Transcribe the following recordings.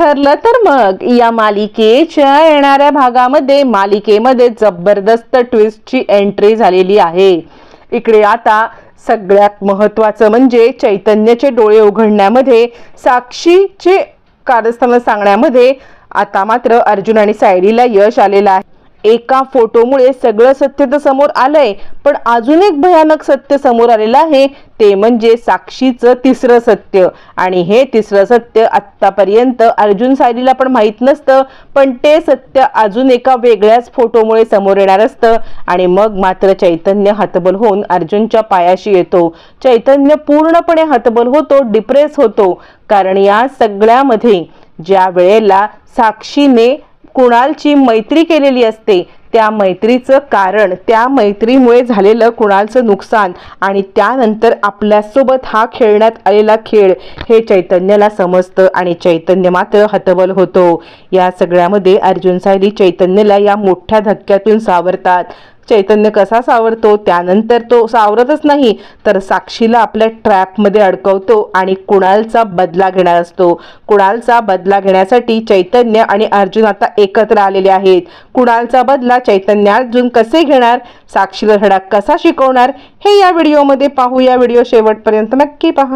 ठरलं तर मग. या मालिकेच्या येणाऱ्या भागामध्ये मालिकेमध्ये जबरदस्त ट्विस्टची एंट्री झालेली आहे. इकडे आता सगळ्यात महत्वाचं म्हणजे चैतन्याचे डोळे उघडण्यामध्ये साक्षीचे कारस्थान सांगण्यामध्ये आता मात्र अर्जुन आणि सायलीला यश आलेलं आहे. एका फोटोमुळे सगळं सत्य तर समोर आलंय पण अजून एक भयानक सत्य समोर आलेलं आहे ते म्हणजे साक्षीचं तिसरं सत्य. आणि हे तिसरं सत्य आत्तापर्यंत अर्जुन सायलीला पण माहीत नसतं पण ते सत्य अजून एका वेगळ्याच फोटोमुळे समोर येणार असतं. आणि मग मात्र चैतन्य हतबल होऊन अर्जुनच्या पायाशी येतो. चैतन्य पूर्णपणे हतबल होतो डिप्रेस होतो. कारण या सगळ्यामध्ये ज्या वेळेला साक्षीने कुणालची मैत्री केलेली असते त्या मैत्रीचं कारण त्या मैत्रीमुळे झालेलं कुणालचं नुकसान आणि त्यानंतर आपल्यासोबत हा खेळण्यात आलेला खेळ हे चैतन्याला समजतं आणि चैतन्य मात्र हतबल होतो. या सगळ्यामध्ये अर्जुन सायली चैतन्यला या मोठ्या धक्क्यातून सावरतात. चैतन्य कसा सावरतो त्यानंतर तो सावरतच नाही तर साक्षीला आपल्या ट्रॅपमध्ये अडकवतो आणि कुणालचा बदला घेणार असतो. कुणालचा बदला घेण्यासाठी चैतन्य आणि अर्जुन आता एकत्र आलेले आहेत. कुणालचा बदला चैतन्य अर्जुन कसे घेणार साक्षीला धडा कसा शिकवणार हे या व्हिडिओमध्ये पाहू. या व्हिडिओ शेवटपर्यंत नक्की पहा.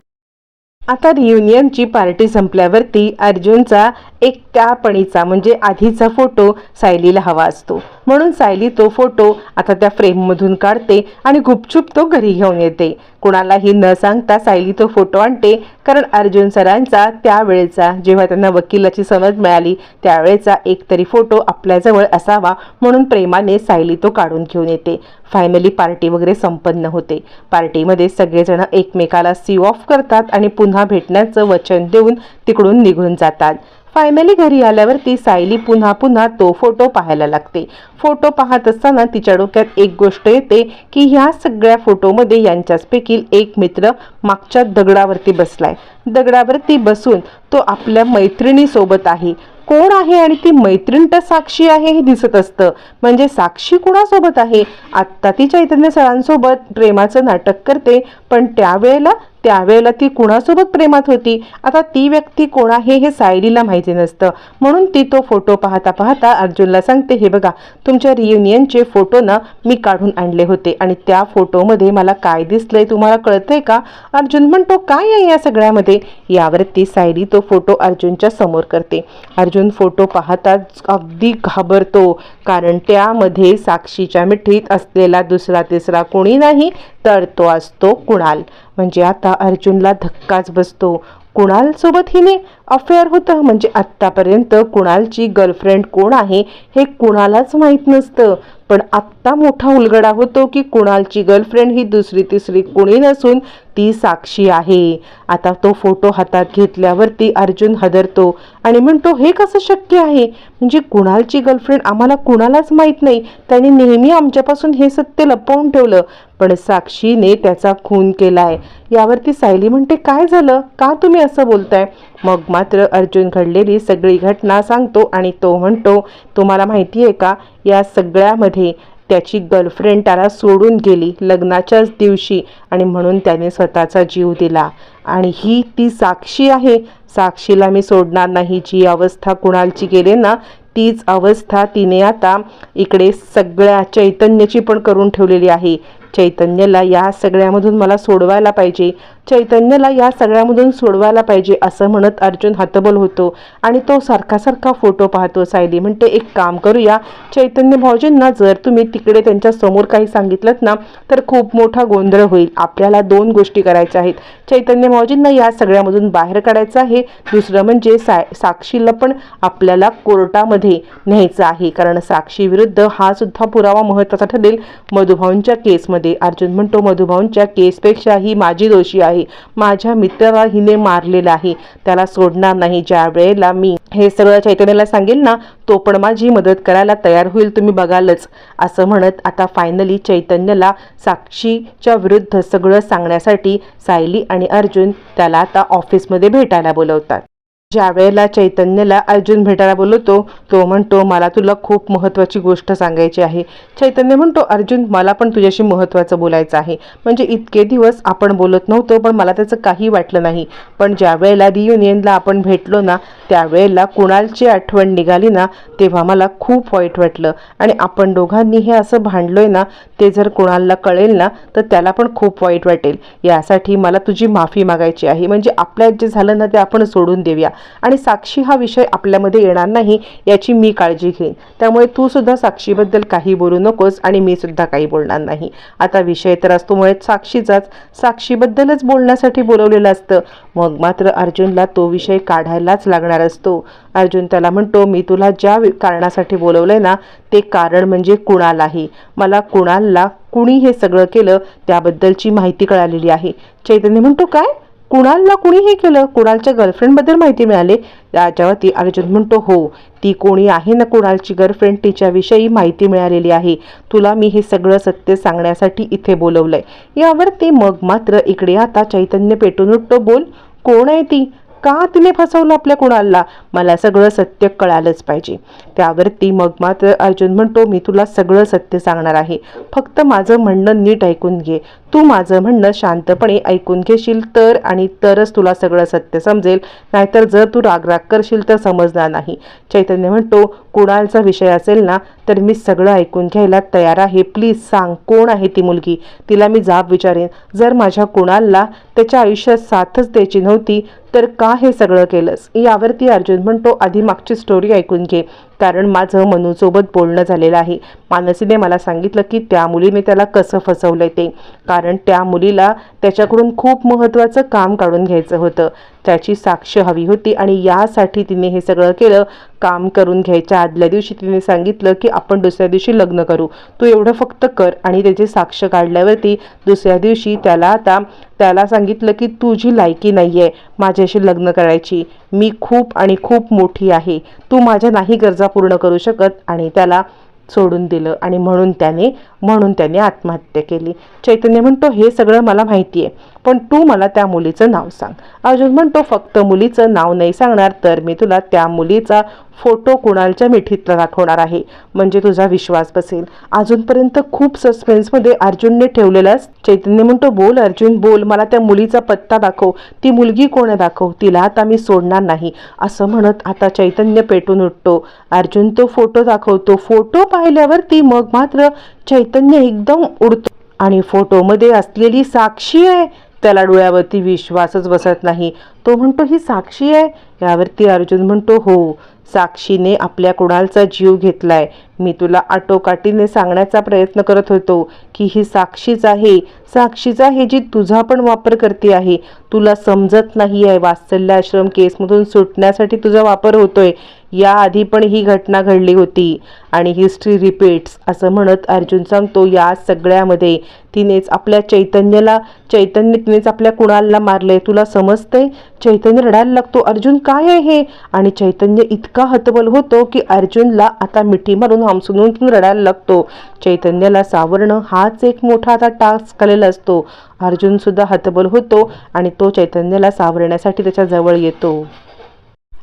आता रियुनियनची पार्टी संपल्यावरती अर्जुनचा एक त्यापणीचा म्हणजे आधीचा फोटो सायलीला हवा असतो. म्हणून सायली तो फोटो आता त्या फ्रेममधून काढते आणि गुपचूप तो घरी घेऊन येते. कुणालाही न सांगता सायली तो फोटो आणते कारण अर्जुन सरांचा त्यावेळेचा जेव्हा त्यांना वकिलाची समज मिळाली त्यावेळेचा एक तरी फोटो आपल्याजवळ असावा म्हणून प्रेमाने सायली तो काढून घेऊन येते. फायनली पार्टी वगैरे संपन्न होते. पार्टीमध्ये सगळेजण एकमेकाला सी ऑफ करतात आणि पुन्हा भेटण्याचं वचन देऊन तिकडून निघून जातात. फायनली घरी आल्यावरती सायली पुन्हा पुन्हा तो फोटो पाहायला लागते. फोटो पाहत असताना तिच्या डोक्यात एक गोष्ट येते की ह्या सगळ्या फोटोमध्ये यांच्याचपैकी एक मित्र मागच्या दगडावरती बसलाय. दगडावरती बसून तो आपल्या मैत्रिणीसोबत आहे. कोण आहे आणि ती मैत्रीण तर साक्षी आहे हे दिसत असतं. म्हणजे साक्षी कुणासोबत आहे? आत्ता ती चैतन्य सरांसोबत प्रेमाचं नाटक करते पण त्यावेळेला त्यावेळेला ती कुणासोबत प्रेमात होती? आता ती व्यक्ती कोण आहे हे सायलीला माहिती नसतं. म्हणून ती तो फोटो पाहता पाहता अर्जुनला सांगते हे बघा तुमच्या रियुनियनचे फोटो ना मी काढून आणले होते आणि त्या फोटोमध्ये मला काय दिसलंय तुम्हाला कळतंय का? अर्जुन म्हणतो काय आहे या सगळ्यामध्ये? यावरती सायली तो फोटो अर्जुनच्या समोर करते. अर्जुन अर्जुन फोटो पाहताच अगदी घाबरतो कारण त्यामध्ये साक्षीच्या मिठीत असलेला दुसरा तिसरा कोणी नाही तर तो असतो कुणाल. म्हणजे आता अर्जुनला धक्काच बसतो. कुणाल सोबत हिने अफेअर होतं म्हणजे आत्तापर्यंत कुणालची गर्लफ्रेंड कोण आहे हे कुणालाच माहीत नसतं. पण आत्ता मोठा उलगडा होतो की कुणालची गर्लफ्रेंड ही दुसरी तिसरी कोणी नसून ती साक्षी आहे. आता तो फोटो हातात घेतल्यावरती अर्जुन हदरतो आणि म्हणतो हे कसं शक्य आहे? म्हणजे कुणालची गर्लफ्रेंड आम्हाला कुणालाच माहीत नाही. त्याने नेहमी आमच्यापासून हे सत्य लपवून ठेवलं. पण साक्षीने त्याचा खून केलाय. यावरती सायली म्हणते काय झालं? का तुम्ही असं बोलताय? मग मात्र अर्जुन घडलेली सगळी घटना सांगतो आणि तो म्हणतो तुम्हाला माहिती आहे का या सगळ्यामध्ये त्याची गर्लफ्रेंड त्याला सोडून गेली लग्नाच्याच दिवशी आणि म्हणून त्याने स्वतःचा जीव दिला. आणि ही ती साक्षी आहे. साक्षीला मी सोडणार नाही. जी अवस्था कुणालची गेले ना तीच अवस्था तिने आता इकडे सगळ्या चैतन्याची पण करून ठेवलेली आहे. चैतन्यला या सगळ्यामधून मला सोडवायला पाहिजे. चैतन्यला या सगळ्यामधून सोडवायला पाहिजे असं म्हणत अर्जुन हतबल होतो आणि तो सारखा सारखा फोटो पाहतो सायली. म्हणते एक काम करूया. चैतन्य भाऊजींना जर तुम्ही तिकडे त्यांच्यासमोर काही सांगितलं ना तर खूप मोठा गोंधळ होईल. आपल्याला दोन गोष्टी करायच्या आहेत. चैतन्य भाऊजींना या सगळ्यामधून बाहेर काढायचं आहे. दुसरं म्हणजे सा साक्षीला पण आपल्याला कोर्टामध्ये न्यायचं आहे. कारण साक्षी विरुद्ध हा सुद्धा पुरावा महत्त्वाचा ठरेल मधुभाऊंच्या केसमध्ये. अर्जुन म्हणतो मधुभाऊंच्या केसपेक्षा ही माझी दोषी आहे माझ्या मित्राला हिने मारलेलं आहे. त्याला सोडणार नाही. ज्या वेळेला मी हे सगळं चैतन्याला सांगेल ना तो पण माझी मदत करायला तयार होईल. तुम्ही बघालच. असं म्हणत आता फायनली चैतन्यला साक्षीच्या विरुद्ध सगळं सांगण्यासाठी सायली आणि अर्जुन त्याला आता ऑफिसमध्ये भेटायला बोलवतात. ज्या वेळेला चैतन्यला अर्जुन भेटायला बोलवतो तो म्हणतो मला तुला खूप महत्त्वाची गोष्ट सांगायची आहे. चैतन्य म्हणतो अर्जुन मला पण तुझ्याशी महत्त्वाचं बोलायचं आहे. म्हणजे इतके दिवस आपण बोलत नव्हतो पण मला त्याचं काही वाटलं नाही. पण ज्या वेळेला रियुनियनला आपण भेटलो ना त्यावेळेला कुणालची आठवण निघाली ना तेव्हा मला खूप वाईट वाटलं. आणि आपण दोघांनी हे असं भांडलोय ना ते जर कुणालला कळेल ना तर त्याला पण खूप वाईट वाटेल. यासाठी मला तुझी माफी मागायची आहे. म्हणजे आपल्यात जे झालं ना ते आपण सोडून देऊया. आणि साक्षी हा विषय आपल्यामध्ये येणार नाही याची मी काळजी घेईन. त्यामुळे तू सुद्धा साक्षीबद्दल काही बोलू नकोस आणि मी सुद्धा काही बोलणार नाही. आता विषय तर असतो मुळे साक्षीचाच साक्षीबद्दलच बोलण्यासाठी बोलवलेलं असतं. मग मात्र अर्जुनला तो विषय काढायलाच लागणार असतो. अर्जुन त्याला म्हणतो मी तुला ज्या कारणासाठी बोलवलंय ना ते कारण म्हणजे कुणालाही. मला कुणालला कुणी हे सगळं केलं त्याबद्दलची माहिती कळालेली आहे. चैतन्य म्हणतो काय? कुणालला कुणी हे केलं कुणालच्या गर्लफ्रेंडबद्दल माहिती मिळाली त्याच्यावरती अर्जुन म्हणतो हो ती कोणी आहे ना कुणालची गर्लफ्रेंड तिच्याविषयी माहिती मिळालेली आहे. तुला मी हे सगळं सत्य सांगण्यासाठी इथे बोलवलंय. यावरती मग मात्र इकडे आता चैतन्य पेटून उठतो बोल कोण आहे ती? का तिने फसवलं आपल्या कुणालला? मला सगळं सत्य कळालंच पाहिजे. त्यावरती मग मात्र अर्जुन म्हणतो मी तुला सगळं सत्य सांगणार आहे. फक्त माझं म्हणणं नीट ऐकून घे. तू माझं म्हणणं शांतपणे ऐकून घेशील तर आणि तरच तुला सगळं सत्य समजेल. नाहीतर जर तू रागराग करशील तर समजणार नाही. चैतन्य म्हणतो कुणालचा विषय असेल ना तर मी सगळं ऐकून घ्यायला तयार आहे. प्लीज सांग कोण आहे ती मुलगी? तिला मी जाब विचारेन. जर माझ्या कुणालला त्याच्या आयुष्यात साथच द्यायची नव्हती तर का हे सगळं केलंस? यावरती अर्जुन म्हणतो आधी मागची स्टोरी ऐकून घे. कारण माझं मनूसोबत बोलणं झालेलं आहे. मानसीने मला सांगितलं की त्या मुलीने त्याला कसं फसवलं ते. कारण त्या मुलीला त्याच्याकडून खूप महत्त्वाचं काम काढून घ्यायचं होतं. त्याची साक्ष हवी होती आणि यासाठी तिने हे सगळं केलं. काम करून घ्यायच्या आदल्या दिवशी तिने सांगितलं की आपण दुसऱ्या दिवशी लग्न करू. तू एवढं फक्त कर आणि त्याची साक्ष काढल्यावरती दुसऱ्या दिवशी त्याला आता त्याला सांगितलं की तुझी लायकी नाही आहे माझ्याशी लग्न करायची. मी खूप आणि खूप मोठी आहे. तू माझ्या नाही गरजा पूर्ण करू शकत. आणि त्याला सोडून दिलं आणि म्हणून त्याने म्हणून त्याने आत्महत्या केली. चैतन्य म्हणतो हे सगळं मला माहिती आहे पण तू मला त्या मुलीचं नाव सांग. अर्जुन म्हणतो फक्त मुलीचं नाव नाही सांगणार तर मी तुला त्या मुलीचा फोटो कुणालच्या मिठीतला दाखवणार आहे. म्हणजे तुझा विश्वास बसेल. अजूनपर्यंत खूप सस्पेन्समध्ये अर्जुनने ठेवलेला चैतन्य म्हणतो बोल अर्जुन बोल मला त्या मुलीचा पत्ता दाखव. ती मुलगी कोण आहे दाखव. तिला आता मी सोडणार नाही. असं म्हणत आता चैतन्य पेटून उठतो. अर्जुन तो फोटो दाखवतो. फोटो पाहिल्यावरती मग मात्र चैतन्य एकदम उडतो. आणि फोटोमध्ये असलेली साक्षी आहे. त्याला डोळ्यावरती विश्वासच बसत नाही. तो म्हणतो ही साक्षी आहे. यावरती अर्जुन म्हणतो हो. साक्षीने आपल्या कुणालचा जीव घेतलाय. मी तुला आटोकाटीने सांगण्याचा प्रयत्न करत होतो की ही साक्षीच आहे. साक्षीच आहे जी तुझा पण वापर करते आहे. तुला समजत नाही आहे वात्सल्य आश्रम केसमधून सुटण्यासाठी तुझा वापर होतोय. याआधी पण ही घटना घडली होती. आणि हिस्ट्री रिपीट्स असं म्हणत अर्जुन सांगतो या सगळ्यामध्ये तिनेच आपल्या चैतन्याला चैतन्य तिनेच आपल्या कुणालला मारलंय. तुला समजतंय? चैतन्य रडायला लागतो. अर्जुन काय आहे? आणि चैतन्य इतकं इतका हतबल होतो की अर्जुनला आता मिठी मारून हमसून रडायला लागतो. चैतन्याला सावरणं हाच एक मोठा आता टास्क आलेला असतो. अर्जुनसुद्धा हतबल होतो आणि तो चैतन्याला सावरण्यासाठी त्याच्याजवळ येतो.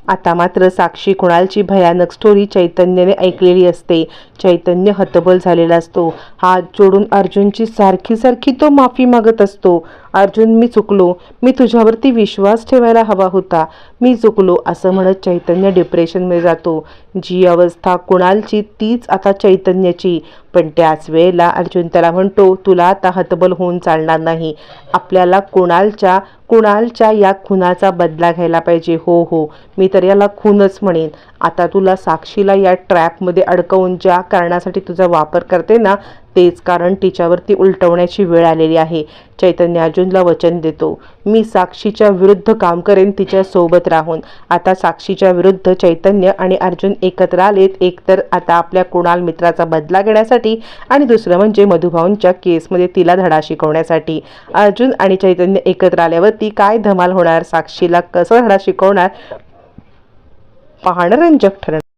आता मात्र साक्षी कुणालची भयानक स्टोरी चैतन्याने ऐकलेली असते. चैतन्य हतबल झालेला असतो. हात जोडून अर्जुनची सारखी सारखी तो माफी मागत असतो. अर्जुन मी चुकलो. मी तुझ्यावरती विश्वास ठेवायला हवा होता. मी चुकलो असं म्हणत चैतन्य डिप्रेशनमध्ये जातो. जी अवस्था कुणालची तीच आता चैतन्याची. पण त्याच वेळेला अर्जुन त्याला म्हणतो तुला आता हतबल होऊन चालणार नाही. आपल्याला कुणालच्या कुणालच्या या खुनाचा बदला घ्यायला पाहिजे. हो हो. मी तर याला खूनच म्हणेन. आता तुला साक्षीला या ट्रॅपमध्ये अडकवून ज्या कारणासाठी तुझा वापर करते ना तेच कारण तिच्यावरती उलटवण्याची वेळ आलेली आहे. चैतन्य अर्जुनला वचन देतो. मी साक्षीच्या विरुद्ध काम करेन तिच्या सोबत राहून. आता साक्षीच्या विरुद्ध चैतन्य आणि अर्जुन एकत्र आलेत. एकतर आता आपल्या कुणाल मित्राचा बदला घेण्यासाठी आणि दुसरं म्हणजे मधुभाऊंच्या केसमध्ये तिला धडा शिकवण्यासाठी. अर्जुन आणि चैतन्य एकत्र आल्यावरती काय धमाल होणार? साक्षीला कसं धडा शिकवणार? पाहणं रंजक ठरणार